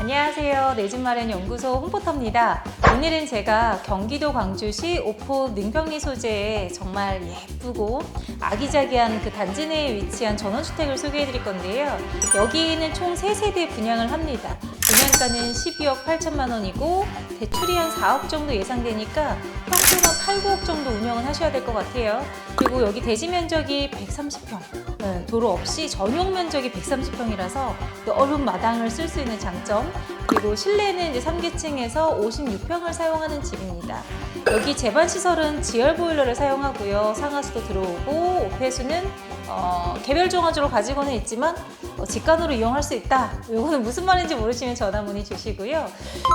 안녕하세요. 내 집 마련 연구소 홍포터입니다. 오늘은 제가 경기도 광주시 오포 능평리 소재의 정말 예쁘고 아기자기한 그 단지 내에 위치한 전원주택을 소개해 드릴 건데요. 여기는 총 3세대 분양을 합니다. 분양가는 12억 8천만 원이고 대출이 한 4억 정도 예상되니까 평균 한 8, 9억 정도 운영을 하셔야 될 것 같아요. 그리고 여기 대지 면적이 130평, 네, 도로 없이 전용 면적이 130평이라서 넓은 마당을 쓸 수 있는 장점 그리고 실내는 이제 3계층에서 56평을 사용하는 집입니다. 여기 제반 시설은 지열 보일러를 사용하고요. 상하수도 들어오고 오폐수는 어, 개별 종합적으로 가지고는 있지만 어, 직관으로 이용할 수 있다. 이거는 무슨 말인지 모르시면 전화 문의 주시고요.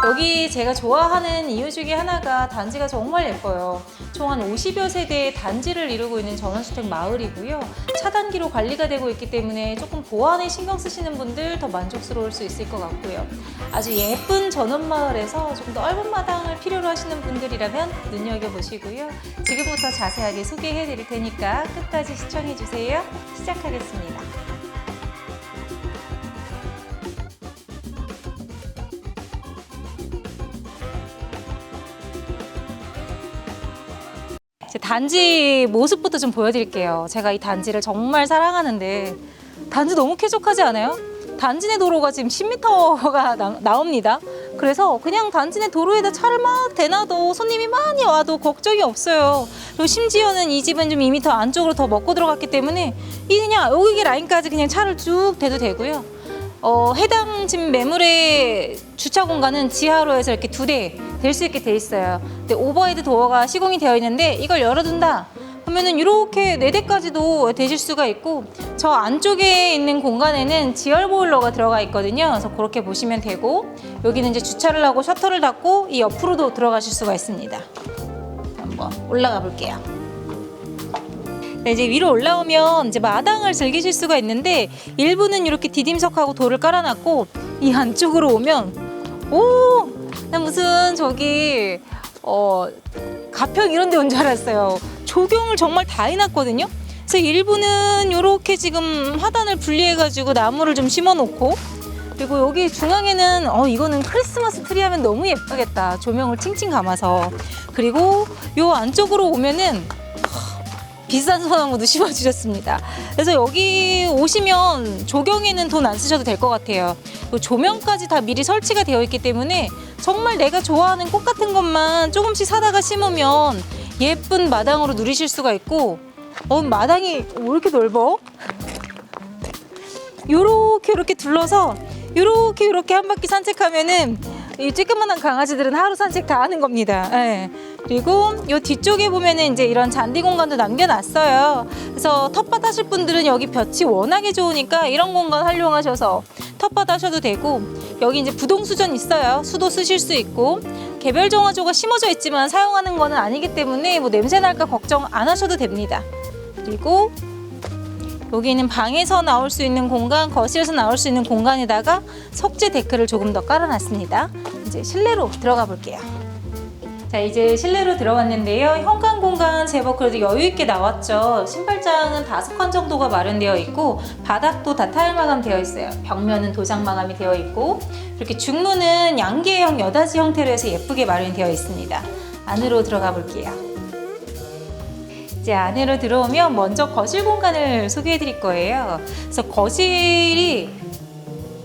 여기 제가 좋아하는 이유 중에 하나가 단지가 정말 예뻐요. 총 한 50여 세대의 단지를 이루고 있는 전원주택 마을이고요. 차단기로 관리가 되고 있기 때문에 조금 보안에 신경 쓰시는 분들 더 만족스러울 수 있을 것 같고요. 아주 예쁜 전원 마을에서 좀 넓은 마당을 필요로 하시는 분들이라면 눈여겨보시고요. 지금부터 자세하게 소개해 드릴 테니까 끝까지 시청해 주세요. 시작하겠습니다. 제 단지 모습부터 좀 보여드릴게요. 제가 이 단지를 정말 사랑하는데 단지 너무 쾌적하지 않아요? 단지 내 도로가 지금 10m가 나, 옵니다 그래서 그냥 단지 내 도로에다 차를 막 대놔도 손님이 많이 와도 걱정이 없어요. 그리고 심지어는 이 집은 좀 2m 안쪽으로 더 먹고 들어갔기 때문에 이 그냥 여기 라인까지 그냥 차를 쭉 대도 되고요. 어, 해당 집 매물의 주차 공간은 지하로 해서 이렇게 두 대 될 수 있게 돼 있어요. 근데 오버헤드 도어가 시공이 되어 있는데 이걸 열어둔다. 그러면은 이렇게 네 대까지도 되실 수가 있고 저 안쪽에 있는 공간에는 지열 보일러가 들어가 있거든요. 그래서 그렇게 보시면 되고 여기는 이제 주차를 하고 셔터를 닫고 이 옆으로도 들어가실 수가 있습니다. 한번 올라가 볼게요. 네, 이제 위로 올라오면 이제 마당을 즐기실 수가 있는데 일부는 이렇게 디딤석하고 돌을 깔아놨고 이 안쪽으로 오면 오, 나 무슨 저기 어 가평 이런 데 온 줄 알았어요. 조경을 정말 다 해놨거든요. 그래서 일부는 이렇게 지금 화단을 분리해가지고 나무를 좀 심어놓고 그리고 여기 중앙에는 어 이거는 크리스마스 트리 하면 너무 예쁘겠다. 조명을 칭칭 감아서 그리고 요 안쪽으로 오면은 비싼 소나무도 심어주셨습니다. 그래서 여기 오시면 조경에는 돈 안 쓰셔도 될 것 같아요. 또 조명까지 다 미리 설치가 되어 있기 때문에 정말 내가 좋아하는 꽃 같은 것만 조금씩 사다가 심으면 예쁜 마당으로 누리실 수가 있고 어, 마당이 왜 이렇게 넓어? 요렇게 이렇게 둘러서 요렇게 요렇게 한 바퀴 산책하면은 이 쬐끄만한 강아지들은 하루 산책 다 하는 겁니다. 예. 그리고 요 뒤쪽에 보면은 이제 이런 잔디 공간도 남겨놨어요. 그래서 텃밭 하실 분들은 여기 볕이 워낙에 좋으니까 이런 공간 활용하셔서 텃밭 하셔도 되고 여기 이제 부동 수전 있어요. 수도 쓰실 수 있고 개별 정화조가 심어져 있지만 사용하는 거는 아니기 때문에 뭐 냄새 날까 걱정 안 하셔도 됩니다. 그리고 여기는 방에서 나올 수 있는 공간, 거실에서 나올 수 있는 공간에다가 석재 데크를 조금 더 깔아놨습니다. 이제 실내로 들어가 볼게요. 자, 이제 실내로 들어왔는데요. 현관 공간 제법 그래도 여유 있게 나왔죠. 신발장은 다섯 칸 정도가 마련되어 있고 바닥도 다 타일 마감 되어 있어요. 벽면은 도장 마감이 되어 있고 이렇게 중문은 양계형 여닫이 형태로 해서 예쁘게 마련되어 있습니다. 안으로 들어가 볼게요. 이제 안으로 들어오면 먼저 거실 공간을 소개해 드릴 거예요. 그래서 거실이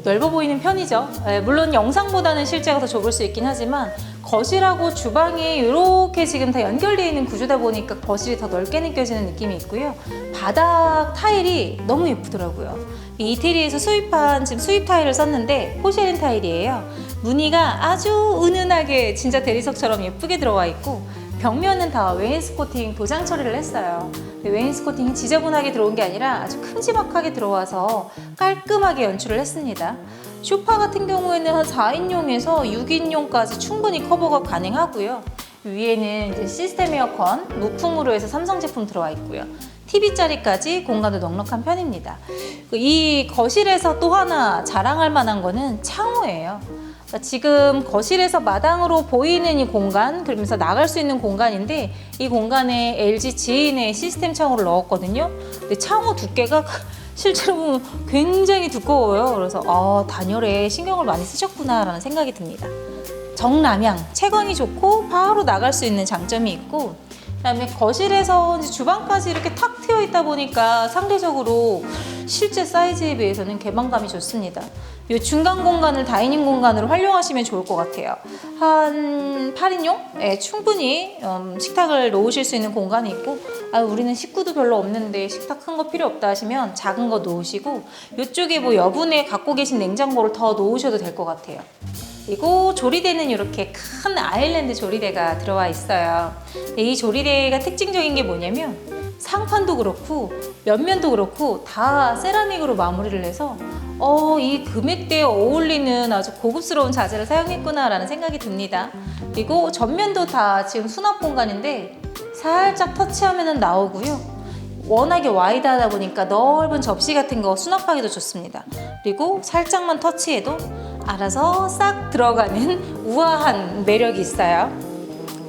넓어 보이는 편이죠. 예, 물론 영상보다는 실제가 더 좁을 수 있긴 하지만 거실하고 주방이 이렇게 지금 다 연결되어 있는 구조다 보니까 거실이 더 넓게 느껴지는 느낌이 있고요. 바닥 타일이 너무 예쁘더라고요. 이 이태리에서 수입한 지금 수입 타일을 썼는데 포쉐린 타일이에요. 무늬가 아주 은은하게 진짜 대리석처럼 예쁘게 들어와 있고 벽면은 다 웨인스코팅 도장 처리를 했어요. 웨인스코팅이 지저분하게 들어온 게 아니라 아주 큼지막하게 들어와서 깔끔하게 연출을 했습니다. 쇼파 같은 경우에는 한 4인용에서 6인용까지 충분히 커버가 가능하고요. 위에는 이제 시스템 에어컨, 무풍으로 해서 삼성 제품 들어와 있고요. TV 자리까지 공간도 넉넉한 편입니다. 이 거실에서 또 하나 자랑할 만한 거는 창호예요. 그러니까 지금 거실에서 마당으로 보이는 이 공간, 그러면서 나갈 수 있는 공간인데 이 공간에 LG 지인의 시스템 창호를 넣었거든요. 근데 창호 두께가 실제로 보면 굉장히 두꺼워요. 그래서 아, 단열에 신경을 많이 쓰셨구나라는 생각이 듭니다. 정남향, 채광이 좋고 바로 나갈 수 있는 장점이 있고 그다음에 거실에서 주방까지 이렇게 탁 트여 있다 보니까 상대적으로 실제 사이즈에 비해서는 개방감이 좋습니다. 이 중간 공간을 다이닝 공간으로 활용하시면 좋을 것 같아요. 한 8인용? 예, 충분히 음, 식탁을 놓으실 수 있는 공간이 있고 아, 우리는 식구도 별로 없는데 식탁 큰 거 필요 없다 하시면 작은 거 놓으시고 이쪽에 뭐 여분에 갖고 계신 냉장고를 더 놓으셔도 될 것 같아요. 그리고 조리대는 이렇게 큰 아일랜드 조리대가 들어와 있어요. 이 조리대가 특징적인 게 뭐냐면 상판도 그렇고 옆면도 그렇고 다 세라믹으로 마무리를 해서 어, 이 금액대에 어울리는 아주 고급스러운 자재를 사용했구나라는 생각이 듭니다. 그리고 전면도 다 지금 수납 공간인데 살짝 터치하면 나오고요. 워낙에 와이드하다 보니까 넓은 접시 같은 거 수납하기도 좋습니다. 그리고 살짝만 터치해도 알아서 싹 들어가는 우아한 매력이 있어요.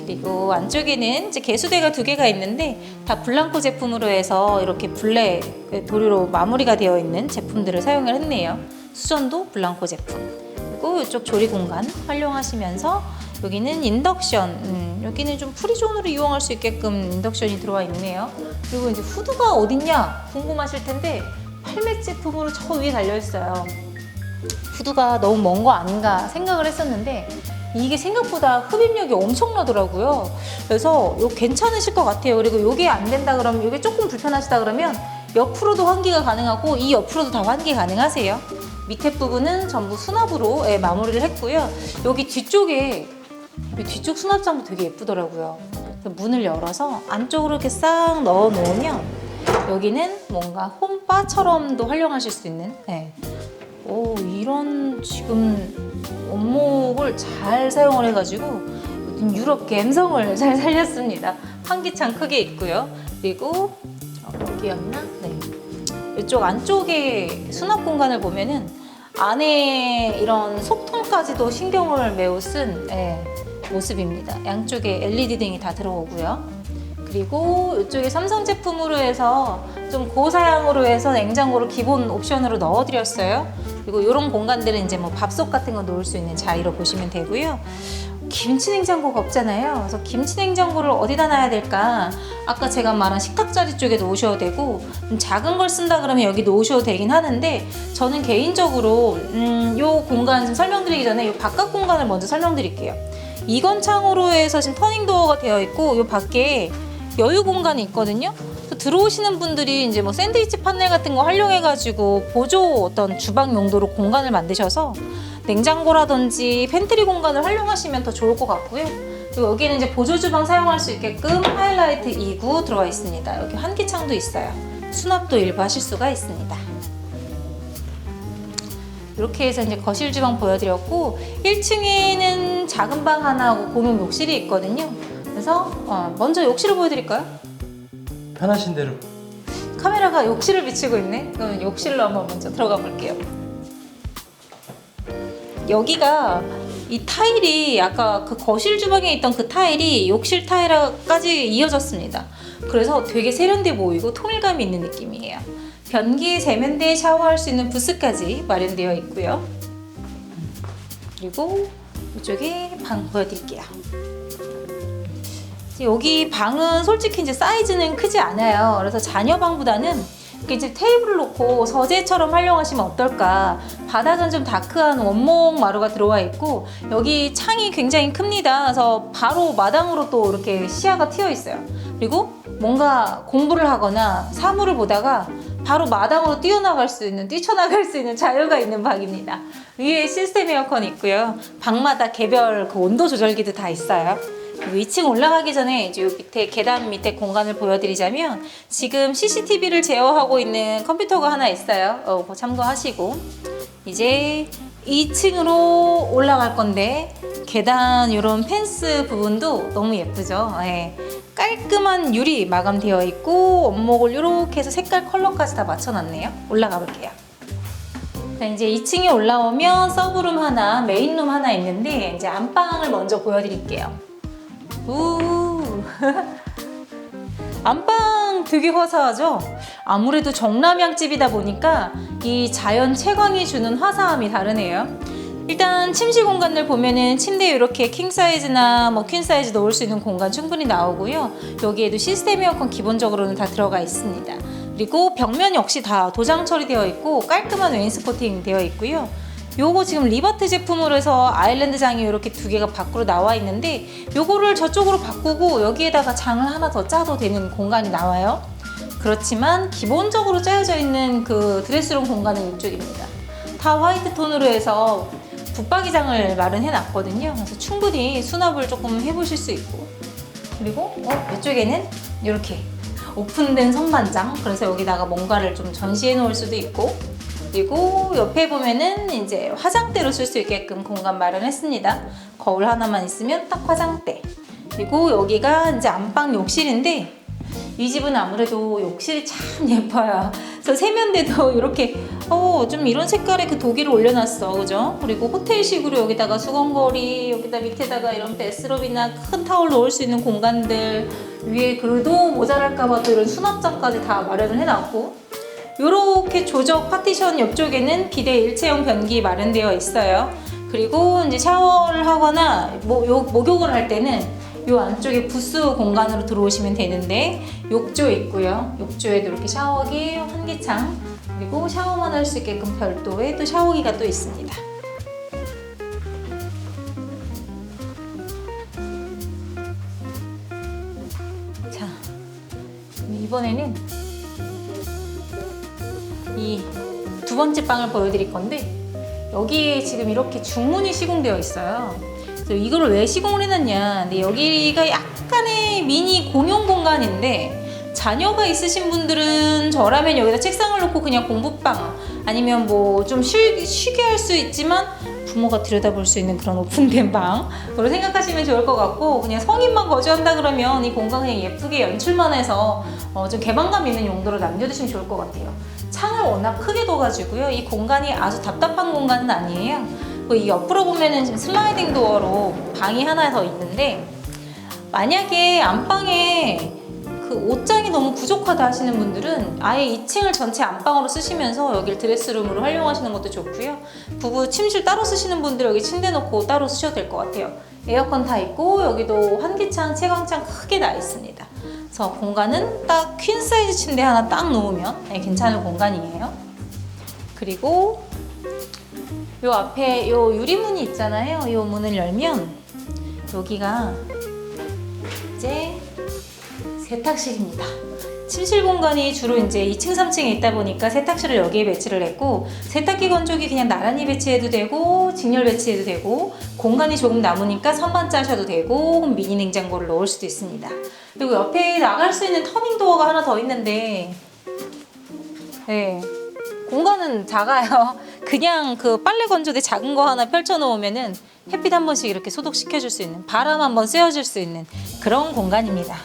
그리고 안쪽에는 이제 개수대가 두 개가 있는데 다 블랑코 제품으로 해서 이렇게 블랙 도료로 마무리가 되어 있는 제품들을 사용을 했네요. 수전도 블랑코 제품. 그리고 이쪽 조리 공간 활용하시면서 여기는 인덕션, 음, 여기는 좀 프리존으로 이용할 수 있게끔 인덕션이 들어와 있네요. 그리고 이제 후드가 어딨냐 궁금하실 텐데 팔맥 제품으로 저 위에 달려 있어요. 후드가 너무 먼 거 아닌가 생각을 했었는데 이게 생각보다 흡입력이 엄청나더라고요. 그래서 요 괜찮으실 것 같아요. 그리고 요게 안 된다 그러면 요게 조금 불편하시다 그러면 옆으로도 환기가 가능하고 이 옆으로도 다 환기 가능하세요. 밑에 부분은 전부 수납으로 예, 마무리를 했고요. 여기 뒤쪽에 이 뒤쪽 수납장도 되게 예쁘더라고요. 문을 열어서 안쪽으로 이렇게 싹 넣어 놓으면 여기는 뭔가 홈바처럼도 활용하실 수 있는 예. 오 이런 지금 원목을 잘 사용을 해가지고 유럽 감성을 잘 살렸습니다. 환기창 크게 있고요. 그리고 어, 여기였나? 네. 이쪽 안쪽에 수납 공간을 보면은 안에 이런 소통까지도 신경을 매우 쓴 예, 모습입니다. 양쪽에 LED 등이 다 들어오고요. 그리고 이쪽에 삼성 제품으로 해서 좀 고사양으로 해서 냉장고를 기본 옵션으로 넣어드렸어요. 그리고 이런 공간들은 이제 뭐 밥솥 같은 거 놓을 수 있는 자리로 보시면 되고요. 김치 냉장고가 없잖아요. 그래서 김치 냉장고를 어디다 놔야 될까? 아까 제가 말한 식탁 자리 쪽에 놓으셔도 되고 좀 작은 걸 쓴다 그러면 여기 놓으셔도 되긴 하는데 저는 개인적으로 음, 요 공간 좀 설명드리기 전에 요 바깥 공간을 먼저 설명드릴게요. 이건 창으로 해서 지금 터닝 도어가 되어 있고 요 밖에 여유 공간이 있거든요. 들어오시는 분들이 이제 뭐 샌드위치 판넬 같은 거 활용해가지고 보조 어떤 주방 용도로 공간을 만드셔서 냉장고라든지 팬트리 공간을 활용하시면 더 좋을 것 같고요. 그리고 여기는 이제 보조 주방 사용할 수 있게끔 하이라이트 2구 들어와 있습니다. 여기 환기창도 있어요. 수납도 일부 하실 수가 있습니다. 이렇게 해서 이제 거실 주방 보여드렸고 1층에는 작은 방 하나하고 공용 욕실이 있거든요. 그래서 어, 먼저 욕실을 보여드릴까요? 편하신 대로 카메라가 욕실을 비치고 있네. 그럼 욕실로 한번 먼저 들어가 볼게요. 여기가 이 타일이 아까 그 거실 주방에 있던 그 타일이 욕실 타일까지 이어졌습니다. 그래서 되게 세련돼 보이고 통일감이 있는 느낌이에요. 변기, 세면대, 샤워할 수 있는 부스까지 마련되어 있고요. 그리고 이쪽에 방 보여드릴게요. 여기 방은 솔직히 이제 사이즈는 크지 않아요. 그래서 자녀 방보다는 이렇게 이제 테이블을 놓고 서재처럼 활용하시면 어떨까. 바닥은 좀 다크한 원목 마루가 들어와 있고 여기 창이 굉장히 큽니다. 그래서 바로 마당으로 또 이렇게 시야가 튀어 있어요. 그리고 뭔가 공부를 하거나 사물을 보다가 바로 마당으로 뛰어나갈 수 있는, 뛰쳐나갈 수 있는 자유가 있는 방입니다. 위에 시스템 에어컨 있고요. 방마다 개별 그 온도 조절기도 다 있어요. 2층 올라가기 전에 이제 요 밑에 계단 밑에 공간을 보여드리자면 지금 CCTV를 제어하고 있는 컴퓨터가 하나 있어요. 어, 참고하시고 이제 2층으로 올라갈 건데 계단 이런 펜스 부분도 너무 예쁘죠. 예. 깔끔한 유리 마감되어 있고 원목을 이렇게 해서 색깔 컬러까지 다 맞춰놨네요. 올라가 볼게요. 자, 이제 2층에 올라오면 서브룸 하나, 메인룸 하나 있는데 이제 안방을 먼저 보여드릴게요. 우 안방 되게 화사하죠? 아무래도 정남향집이다 보니까 이 자연 채광이 주는 화사함이 다르네요. 일단 침실 공간들 보면은 침대 이렇게 킹 사이즈나 뭐 퀸 사이즈 넣을 수 있는 공간 충분히 나오고요. 여기에도 시스템 에어컨 기본적으로는 다 들어가 있습니다. 그리고 벽면 역시 다 도장 처리되어 있고 깔끔한 웨인스코팅 되어 있고요. 요거 지금 리버트 제품으로 해서 아일랜드 장이 이렇게 두 개가 밖으로 나와 있는데 요거를 저쪽으로 바꾸고 여기에다가 장을 하나 더 짜도 되는 공간이 나와요. 그렇지만 기본적으로 짜여져 있는 그 드레스룸 공간은 이쪽입니다. 다 화이트 톤으로 해서 붙박이장을 마련해 놨거든요. 그래서 충분히 수납을 조금 해보실 수 있고 그리고 어, 이쪽에는 이렇게 오픈된 선반장 그래서 여기다가 뭔가를 좀 전시해 놓을 수도 있고 그리고 옆에 보면은 이제 화장대로 쓸 수 있게끔 공간 마련했습니다. 거울 하나만 있으면 딱 화장대. 그리고 여기가 이제 안방 욕실인데 이 집은 아무래도 욕실이 참 예뻐요. 그래서 세면대도 이렇게 어, 좀 이런 색깔의 그 도기를 올려놨어, 그죠? 그리고 호텔식으로 여기다가 수건거리, 여기다 밑에다가 이런 베스럽이나 큰 타월 넣을 수 있는 공간들 위에 그래도 모자랄까봐 또 이런 수납장까지 다 마련을 해놨고 이렇게 조적 파티션 옆쪽에는 비대 일체형 변기 마련되어 있어요. 그리고 이제 샤워를 하거나 모, 요, 목욕을 할 때는 요 안쪽에 부스 공간으로 들어오시면 되는데 욕조 있고요. 욕조에도 이렇게 샤워기, 환기창 그리고 샤워만 할 수 있게끔 별도의 또 샤워기가 또 있습니다. 자, 이번에는 이 두 번째 방을 보여드릴 건데 여기에 지금 이렇게 중문이 시공되어 있어요. 그래서 이거를 왜 시공을 해놨냐? 근데 여기가 약간의 미니 공용 공간인데 자녀가 있으신 분들은 저라면 여기다 책상을 놓고 그냥 공부방 아니면 뭐 좀 쉬게 할 수 있지만 부모가 들여다볼 수 있는 그런 오픈된 방으로 생각하시면 좋을 것 같고 그냥 성인만 거주한다 그러면 이 공간 그냥 예쁘게 연출만 해서 어, 좀 개방감 있는 용도로 남겨두시면 좋을 것 같아요. 창을 워낙 크게 둬가지고요. 이 공간이 아주 답답한 공간은 아니에요. 이 옆으로 보면은 지금 슬라이딩 도어로 방이 하나 더 있는데 만약에 안방에 그 옷장이 너무 부족하다 하시는 분들은 아예 2층을 전체 안방으로 쓰시면서 여기를 드레스룸으로 활용하시는 것도 좋고요. 부부 침실 따로 쓰시는 분들 여기 침대 놓고 따로 쓰셔도 될 것 같아요. 에어컨 다 있고 여기도 환기창, 채광창 크게 나 있습니다. 그래서 공간은 딱 퀸 사이즈 침대 하나 딱 놓으면 네, 괜찮은 공간이에요. 그리고 요 앞에 요 유리문이 있잖아요. 요 문을 열면 여기가 이제 세탁실입니다. 침실 공간이 주로 이제 2층, 3층에 있다 보니까 세탁실을 여기에 배치를 했고 세탁기 건조기 그냥 나란히 배치해도 되고 직렬 배치해도 되고 공간이 조금 남으니까 선반 짜셔도 되고 미니 냉장고를 넣을 수도 있습니다. 그리고 옆에 나갈 수 있는 터닝 도어가 하나 더 있는데 네. 공간은 작아요. 그냥 그 빨래 건조대 작은 거 하나 펼쳐 놓으면은 햇빛 한 번씩 이렇게 소독시켜 줄 수 있는 바람 한 번 쐬어 줄 수 있는 그런 공간입니다.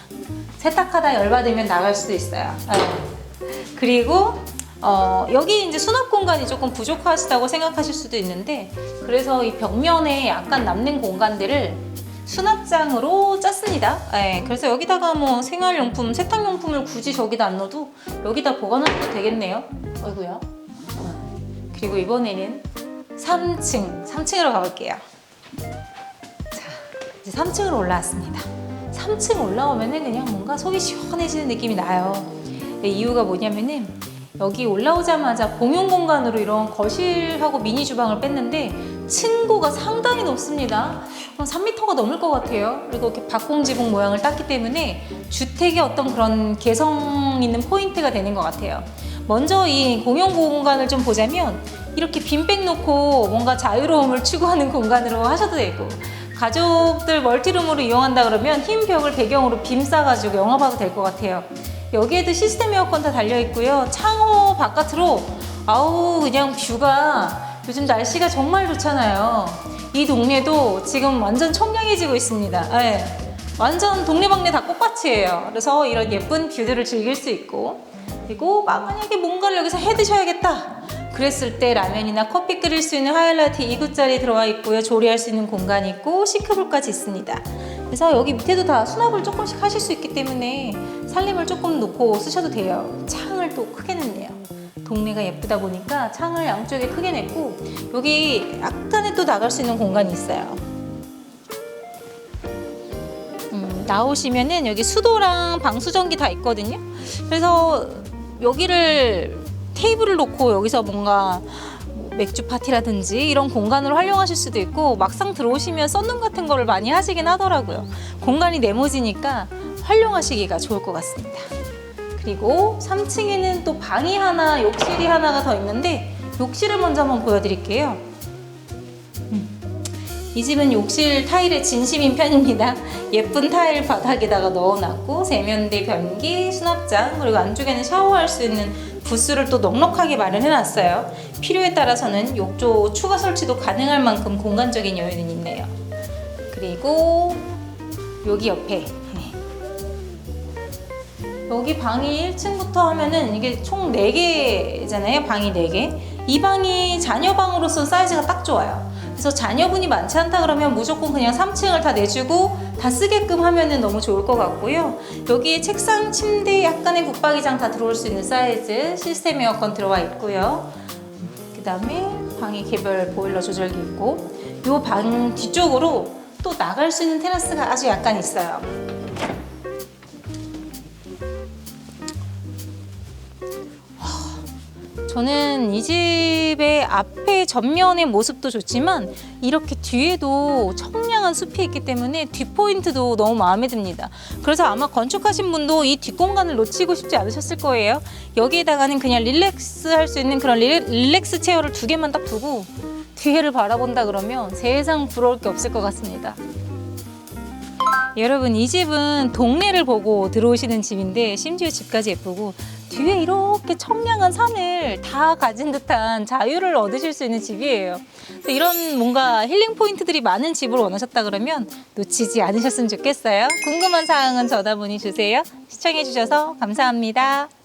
세탁하다 열받으면 나갈 수도 있어요. 네. 그리고 어, 여기 이제 수납 공간이 조금 부족하시다고 생각하실 수도 있는데 그래서 이 벽면에 약간 남는 공간들을 수납장으로 짰습니다. 네, 그래서 여기다가 뭐 생활용품, 세탁용품을 굳이 저기다 안 넣어도 여기다 보관해도 되겠네요. 어이구야. 그리고 이번에는 3층, 3층으로 가볼게요. 자, 이제 3층으로 올라왔습니다. 3층 올라오면은 그냥 뭔가 속이 시원해지는 느낌이 나요. 네, 이유가 뭐냐면은 여기 올라오자마자 공용 공간으로 이런 거실하고 미니 주방을 뺐는데 층고가 상당히 높습니다. 한 3m가 넘을 것 같아요. 그리고 이렇게 박공지붕 모양을 땄기 때문에 주택의 어떤 그런 개성 있는 포인트가 되는 것 같아요. 먼저 이 공용 공간을 좀 보자면 이렇게 빈백 놓고 뭔가 자유로움을 추구하는 공간으로 하셔도 되고 가족들 멀티룸으로 이용한다 그러면 흰 벽을 배경으로 빔 싸가지고 영업하도 될 것 같아요. 여기에도 시스템 에어컨 다 달려 있고요. 창호 바깥으로 아우 그냥 뷰가 요즘 날씨가 정말 좋잖아요. 이 동네도 지금 완전 청량해지고 있습니다. 예. 완전 동네방네 다 꽃밭이에요. 그래서 이런 예쁜 뷰들을 즐길 수 있고 그리고 만약에 뭔가를 여기서 해 드셔야겠다. 그랬을 때 라면이나 커피 끓일 수 있는 하이라이트 2구짜리 들어와 있고요. 조리할 수 있는 공간이 있고 싱크볼까지 있습니다. 그래서 여기 밑에도 다 수납을 조금씩 하실 수 있기 때문에 살림을 조금 놓고 쓰셔도 돼요. 창을 또 크게 냈네요. 동네가 예쁘다 보니까 창을 양쪽에 크게 냈고 여기 약간의 또 나갈 수 있는 공간이 있어요. 음, 나오시면은 여기 수도랑 방수전기 다 있거든요. 그래서 여기를 테이블을 놓고 여기서 뭔가 뭐 맥주 파티라든지 이런 공간으로 활용하실 수도 있고 막상 들어오시면 썬룸 같은 거를 많이 하시긴 하더라고요. 공간이 네모지니까 활용하시기가 좋을 것 같습니다. 그리고 3층에는 또 방이 하나, 욕실이 하나가 더 있는데 욕실을 먼저 한번 보여드릴게요. 이 집은 욕실 타일의 진심인 편입니다. 예쁜 타일 바닥에다가 넣어놨고 세면대, 변기, 수납장 그리고 안쪽에는 샤워할 수 있는 부스를 또 넉넉하게 마련해놨어요. 필요에 따라서는 욕조 추가 설치도 가능할 만큼 공간적인 여유는 있네요. 그리고 여기 옆에 네. 여기 방이 1층부터 하면은 이게 총 4개잖아요. 방이 4개. 이 방이 자녀 방으로서 사이즈가 딱 좋아요. 그래서 자녀분이 많지 않다 그러면 무조건 그냥 3층을 다 내주고 다 쓰게끔 하면은 너무 좋을 것 같고요. 여기에 책상, 침대, 약간의 붙박이장 다 들어올 수 있는 사이즈 시스템 에어컨 들어와 있고요. 그 다음에 방이 개별 보일러 조절기 있고 이 방 뒤쪽으로 또 나갈 수 있는 테라스가 아주 약간 있어요. 저는 이 집의 앞에 전면의 모습도 좋지만 이렇게 뒤에도 청량한 숲이 있기 때문에 뒷포인트도 너무 마음에 듭니다. 그래서 아마 건축하신 분도 이 뒷공간을 놓치고 싶지 않으셨을 거예요. 여기에다가는 그냥 릴렉스 할 수 있는 그런 릴, 릴렉스 체어를 두 개만 딱 두고 뒤에를 바라본다 그러면 세상 부러울 게 없을 것 같습니다. 여러분 이 집은 동네를 보고 들어오시는 집인데 심지어 집까지 예쁘고 뒤에 이렇게 청량한 산을 다 가진 듯한 자유를 얻으실 수 있는 집이에요. 그래서 이런 뭔가 힐링 포인트들이 많은 집을 원하셨다 그러면 놓치지 않으셨으면 좋겠어요. 궁금한 사항은 전화문의 주세요. 시청해 주셔서 감사합니다.